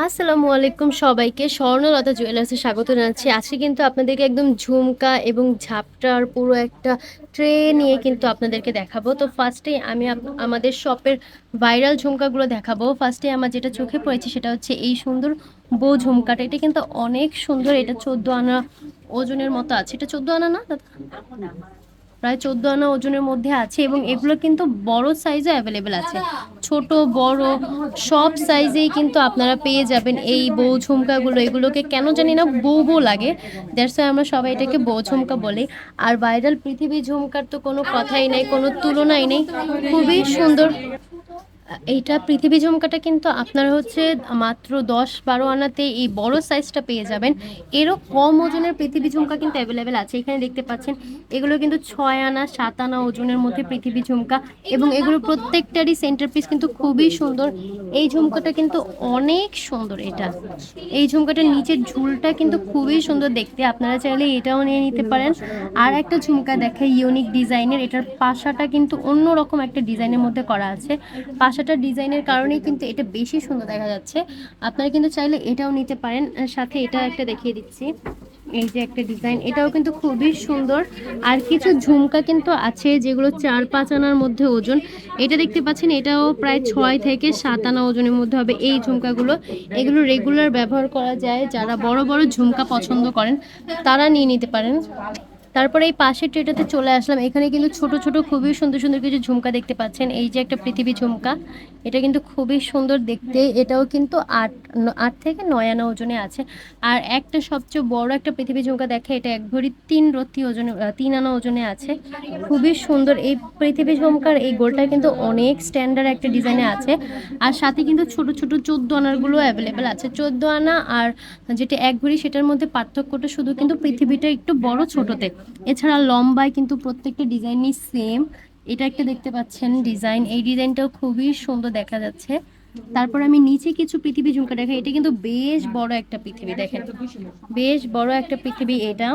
আসসালামু আলাইকুম সবাইকে। স্বর্ণলতা জুয়েলার্সে স্বাগত জানাচ্ছি। আজকে কিন্তু আপনাদেরকে একদম ঝুমকা এবং ঝাপটার পুরো একটা ট্রে নিয়ে কিন্তু আপনাদেরকে দেখাবো। তো ফার্স্টে আমি আমাদের শপের ভাইরাল ঝুমকাগুলো দেখাবো। ফার্স্টে আমার যেটা চোখে পড়েছে সেটা হচ্ছে এই সুন্দর বউ ঝুমকাটা। এটা কিন্তু অনেক সুন্দর। এটা চোদ্দ আনা ওজনের মতো আছে। এটা চোদ্দ আনা না? দাদা? প্রায় চোদ্দ আনা ওজনের মধ্যে আছে এবং এগুলো কিন্তু বড় সাইজে অ্যাভেলেবেল আছে। ছোট বড় সব সাইজেই কিন্তু আপনারা পেয়ে যাবেন এই বউ ঝুমকাগুলো। এগুলোকে কেন জানি না বউ বউ লাগে। দ্যাটস আমরা সবাই এটাকে বউ ঝুমকা বলি। আর ভাইরাল পৃথিবী ঝুমকার তো কোনো কথাই নেই কোনো তুলনাই নেই। খুবই সুন্দর। এইটা পৃথিবী ঝুমকাটা কিন্তু আপনারা হচ্ছে মাত্র দশ বারো আনাতে এই বড় সাইজটা পেয়ে যাবেন। এরও কম ওজনের পৃথিবী ঝুমকা কিন্তু অ্যাভেলেবেল আছে। এখানে দেখতে পাচ্ছেন, এগুলো কিন্তু ছয় আনা, সাত আনা ওজনের মধ্যে পৃথিবী ঝুমকা এবং এগুলো প্রত্যেকটারই সেন্টার পিস কিন্তু খুবই সুন্দর। এই ঝুমকাটা কিন্তু অনেক সুন্দর এটা। এই ঝুমকাটার নিচের ঝুলটা কিন্তু খুবই সুন্দর দেখতে। আপনারা চাইলে এটাও নিয়ে নিতে পারেন। আর একটা ঝুমকা দেখে ইউনিক ডিজাইনের এটার পাশাটা কিন্তু অন্যরকম একটা ডিজাইনের মধ্যে করা আছে। পাশাটার ডিজাইনের কারণেই কিন্তু এটা বেশি সুন্দর দেখা যাচ্ছে। আপনারা কিন্তু চাইলে এটাও নিতে পারেন। সাথে এটা একটা দেখিয়ে দিচ্ছি। এই যে একটা ডিজাইন, এটাও কিন্তু খুবই সুন্দর। আর কিছু ঝুমকা কিন্তু আছে যেগুলো চার পাঁচ আনার মধ্যে ওজন। এটা দেখতে পাচ্ছেন, এটাও প্রায় ছয় থেকে সাত আনা ওজনের মধ্যে হবে এই ঝুমকাগুলো। এগুলো রেগুলার ব্যবহার করা যায়। যারা বড় বড় ঝুমকা পছন্দ করেন, তারা নিয়ে নিতে পারেন। তারপরে এই পাশের ট্রেটাতে চলে আসলাম। এখানে কিন্তু ছোট ছোট, খুবই সুন্দর সুন্দর কিছু ঝুমকা দেখতে পাচ্ছেন। এই যে একটা পৃথিবী ঝুমকা, এটা কিন্তু খুবই সুন্দর দেখতে। এটাও কিন্তু আট আট থেকে নয় আনা ওজনে আছে। আর একটা সবচেয়ে বড় একটা পৃথিবী ঝুমকা দেখে, এটা এক ভরি তিন রত্তি ওজনে তিন আনা ওজনে আছে। খুবই সুন্দর। এই পৃথিবী ঝুমকার এই গোলটা কিন্তু অনেক স্ট্যান্ডার্ড একটা ডিজাইনে আছে। আর সাথে কিন্তু ছোট ছোট চোদ্দ আনারগুলো অ্যাভেলেবেল আছে। চোদ্দ আনা আর যেটা এক ভরি, সেটার মধ্যে পার্থক্যটা শুধু কিন্তু পৃথিবীটা একটু বড়, ছোটতে। এছাড়া লম্বায় কিন্তু প্রত্যেকটা ডিজাইনই সেম এটা একটা দেখতে পাচ্ছেন ডিজাইন এই ডিজাইনটাও খুবই সুন্দর দেখা যাচ্ছে। তারপর আমি নিচে কিছু পৃথিবী ঝুমকা দেখাই। এটা কিন্তু বেশ বড় একটা পৃথিবী, দেখেন। বেশ বড় একটা পৃথিবী এটা।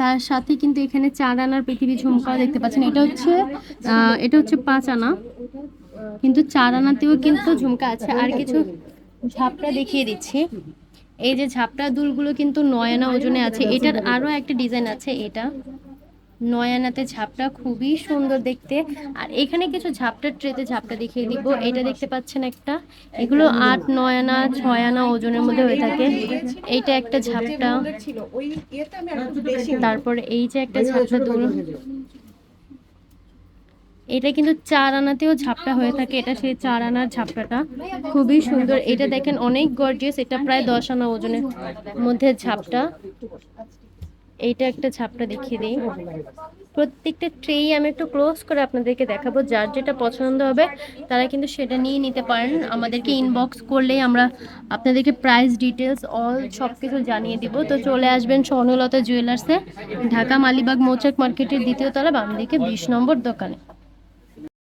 তার সাথে কিন্তু এখানে চার আনার পৃথিবী ঝুমকা দেখতে পাচ্ছেন। এটা হচ্ছে এটা হচ্ছে পাঁচ আনা। কিন্তু চার আনাতেও কিন্তু ঝুমকা আছে। আর কিছু ঝাপটা দেখিয়ে দিচ্ছি। এই যে ঝাপটা দুলগুলো কিন্তু নয় আনা ওজনে আছে। এটার আরও একটা ডিজাইন আছে এটা। নয় আনাতে ঝাপটা খুবই সুন্দর দেখতে। আর এখানে কিছু ঝাপটার ট্রেতে ঝাপটা দেখিয়ে দিব। এটা দেখতে পাচ্ছেন একটা। এগুলো আট নয় আনা ছয় আনা ওজনের মধ্যে হয়ে থাকে। এইটা একটা ঝাপটা। তারপরে এই যে একটা ঝাপটা দুল। এটা কিন্তু চার আনাতেও ঝাপটা হয়ে থাকে, এটা সেই চার আনার ঝাপটাটা। খুবই সুন্দর। এটা দেখেন অনেক গর্জিয়াস এটা প্রায় দশ আনা ওজনের মধ্যে ঝাপটা। এইটা একটা ঝাপটা দেখিয়ে দিই। প্রত্যেকটা ট্রেই আমি একটু ক্লোজ করে আপনাদেরকে দেখাবো। যার যেটা পছন্দ হবে, তারা কিন্তু সেটা নিয়ে নিতে পারেন। আমাদেরকে ইনবক্স করলেই আমরা আপনাদেরকে প্রাইস ডিটেলস অল সব কিছু জানিয়ে দিব। তো চলে আসবেন স্বর্ণলতা জুয়েলার্সে ঢাকা মালিবাগ মৌচাক মার্কেটের দ্বিতীয় তলা বাম দিকে বিশ নম্বর দোকানে।